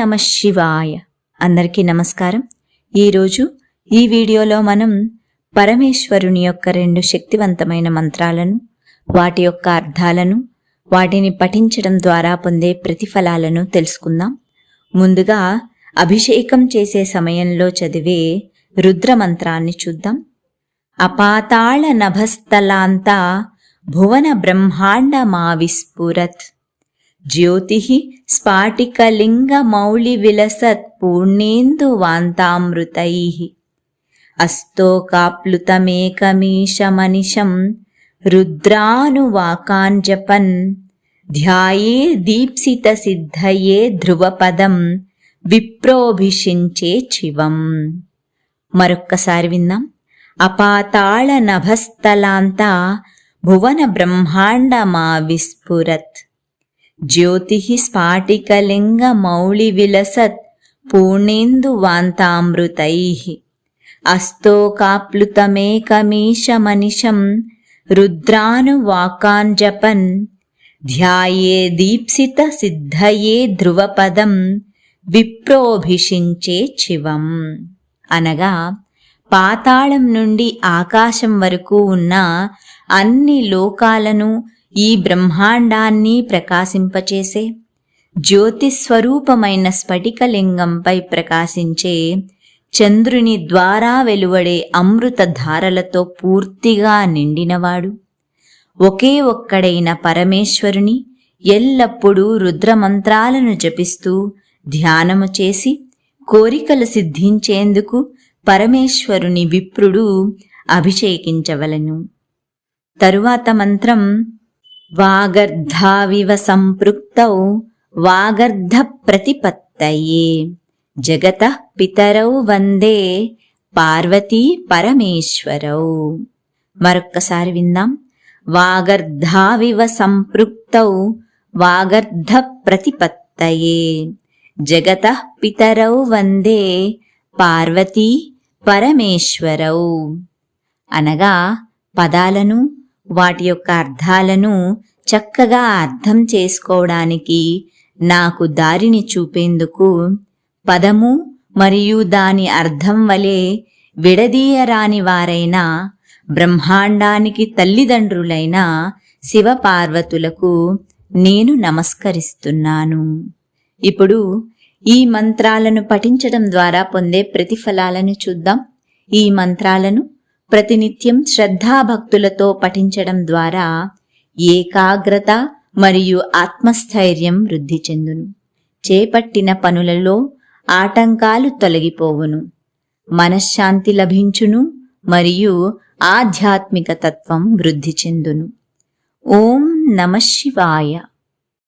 నమ శివాయ. అందరికీ నమస్కారం. ఈరోజు ఈ వీడియోలో మనం పరమేశ్వరుని యొక్క రెండు శక్తివంతమైన మంత్రాలను వాటి యొక్క అర్థాలను వాటిని పఠించడం ద్వారా పొందే ప్రతిఫలాలను తెలుసుకుందాం. ముందుగా అభిషేకం చేసే సమయంలో చదివే రుద్ర మంత్రాన్ని చూద్దాం. అపాతాళ నభస్థలాంతా భువన బ్రహ్మాండ మావిస్ఫురత్ జ్యోతి స్ఫాటికలింగమౌళివిలసత్ పూర్ణేందువాంతామృతై అస్తోకాప్లుతమేకమీశమనిషం రుద్రానువాకాంజపన్ ధ్యాయే దీప్సిత సిద్ధయే ధ్రువపదం విప్రోభిషించే శివం మరొక్కసారి విందాం. అపాతాళ నభస్థలాంత భువన బ్రహ్మాండమా విస్ఫురత్ జ్యోతి స్ఫాటికలింగ మౌళి విలసత్ పూర్ణేందు వాంతామృతై. అస్తోకాప్లుతమేకమీశమనిశం రుద్రానువాకాంజపన్ ధ్యాయే దీప్సిత సిద్ధయే ధ్రువపదం విప్రోభిషించే శివం. అనగా పాతాళం నుండి ఆకాశం వరకు ఉన్న అన్ని లోకాలను ఈ బ్రహ్మాండాన్ని ప్రకాశింపచేసే జ్యోతిస్వరూపమైన స్ఫటికలింగంపై ప్రకాశించే చంద్రుని ద్వారా వెలువడే అమృతధారలతో పూర్తిగా నిండినవాడు. ఒకే ఒక్కడైన పరమేశ్వరుని ఎల్లప్పుడూ రుద్రమంత్రాలను జపిస్తూ ధ్యానము చేసి కోరికలు సిద్ధించేందుకు పరమేశ్వరుని విప్రుడు అభిషేకించవలను. తరువాత మంత్రం వాగర్ధావివ సంపృక్తౌ వాగర్ధ ప్రతిపత్తయే జగత పితరౌ వందే పార్వతీ పరమేశ్వరౌ. మరొక్కసారి విందాం. వాగర్ధావివ సంపృక్తౌ వాగర్ధ ప్రతిపత్తయే జగత పితరౌ వందే పార్వతీ పరమేశ్వరౌ. అనగా పదాలను వాటి యొక్క అర్థాలను చక్కగా అర్థం చేసుకోవడానికి నాకు దారిని చూపేందుకు పదము మరియు దాని అర్థం వలె విడదీయరాని వారైన బ్రహ్మాండానికి తల్లిదండ్రులైన శివపార్వతులకు నేను నమస్కరిస్తున్నాను. ఇప్పుడు ఈ మంత్రాలను పఠించడం ద్వారా పొందే ప్రతిఫలాలను చూద్దాం. ఈ మంత్రాలను ప్రతినిత్యం శ్రద్ధాభక్తులతో పఠించడం ద్వారా ఏకాగ్రత మరియు ఆత్మస్థైర్యం వృద్ధి చెందును. చేపట్టిన పనులలో ఆటంకాలు తొలగిపోవును. మనశ్శాంతి లభించును మరియు ఆధ్యాత్మిక తత్వం వృద్ధి చెందును. ఓం నమ శివాయ.